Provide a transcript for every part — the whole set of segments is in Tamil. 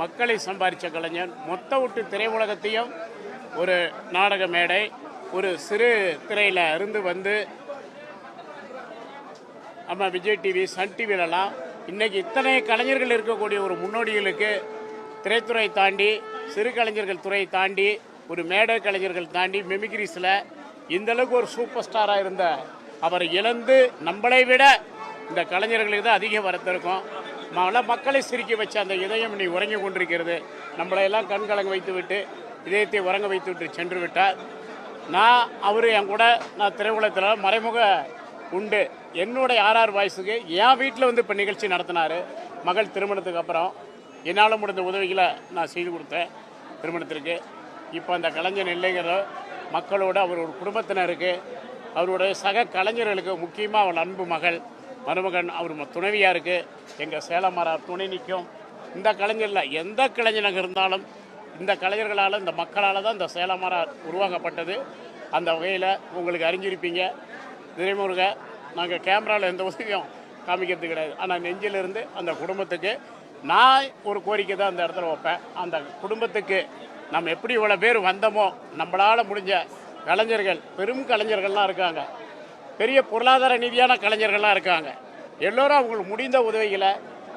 மக்களை சம்பாதிச்ச கலைஞர். மொத்த விட்டு திரையுலகத்தையும் ஒரு நாடக மேடை ஒரு சிறு திரையில் இருந்து வந்து நம்ம விஜய் டிவி சன் டிவிலலாம் இன்றைக்கி இத்தனை கலைஞர்கள் இருக்கக்கூடிய ஒரு முன்னோடிகளுக்கு திரைத்துறை தாண்டி சிறு கலைஞர்கள் துறை தாண்டி ஒரு மேடை கலைஞர்கள் தாண்டி மெமிக்ரிஸில் இந்த அளவுக்கு ஒரு சூப்பர் ஸ்டாராக இருந்த அவர் இழந்து நம்மளை விட இந்த கலைஞர்களுக்கு தான் அதிக வரத்திருக்கும் பல மக்களை சிரிக்க வச்ச அந்த இதயம் நீ உறங்கி கொண்டிருக்கிறது. நம்மளையெல்லாம் கண்கலங்க வைத்து விட்டு இதயத்தை உறங்க வைத்து விட்டு சென்று விட்டார். நான் அவர் என் கூட நான் திரையுலகத்தில் மறைமுக உண்டு. என்னுடைய ஆர்ஆர் வாய்ஸுக்கு என் வீட்டில் வந்து இப்போ நிகழ்ச்சி நடத்தினார். மகள் திருமணத்துக்கு அப்புறம். என்னால் முடிந்த உதவிகளை நான் செய்து கொடுத்தேன் திருமணத்திற்கு. இப்போ அந்த கலைஞர் இல்லைங்கிற மக்களோட அவர் ஒரு குடும்பத்தினருக்கு அவருடைய சக கலைஞர்களுக்கு முக்கியமாக அவன் அன்பு மகள். மருமகன் அவர் துணைவியாருக்கு எங்கள் சேலமரார் துணை நிற்கும் இந்த கலைஞரில் எந்த கலைஞனாக இருந்தாலும் இந்த கலைஞர்களால் இந்த மக்களால் தான் இந்த சேலமரார் உருவாக்கப்பட்டது. அந்த வகையில் உங்களுக்கு அறிஞ்சிருப்பீங்க. திரைமுருக நாங்கள் கேமராவில் எந்த உதவியும் காமிக்கிறது கிடையாது. ஆனால் நெஞ்சிலிருந்து அந்த குடும்பத்துக்கு நான் ஒரு கோரிக்கை தான் அந்த இடத்துல வைப்பேன். அந்த குடும்பத்துக்கு நம்ம எப்படி இவ்வளோ பேர் வந்தோமோ நம்மளால் முடிஞ்ச கலைஞர்கள் பெரும் கலைஞர்கள்லாம் இருக்காங்க. பெரிய பொருளாதார ரீதியான கலைஞர்கள்லாம் இருக்காங்க. எல்லோரும் அவங்களுக்கு முடிந்த உதவிகளை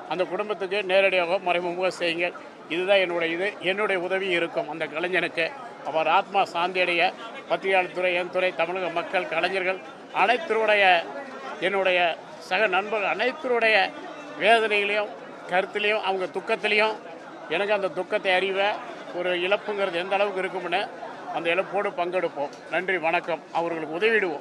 அந்த குடும்பத்துக்கு நேரடியாக மறைமுகமாக செய்யுங்க. இதுதான் என்னுடைய இது என்னுடைய உதவி இருக்கும் அந்த கலைஞனுக்கு. அவர் ஆத்மா சாந்தியடைய பத்திரிகையாளர் துறை என் துறை தமிழக மக்கள் கலைஞர்கள் அனைத்தருடைய என்னுடைய சக நண்பர்கள் அனைத்தருடைய வேதனைகளையும் கருத்துலேயும் அவங்க துக்கத்துலேயும் எனக்கு அந்த துக்கத்தை அறிவ ஒரு இழப்புங்கிறது எந்த அளவுக்கு இருக்கும்னு அந்த இழப்போடு பங்கெடுப்போம். நன்றி வணக்கம். அவர்களுக்கு உதவிடுவோம்.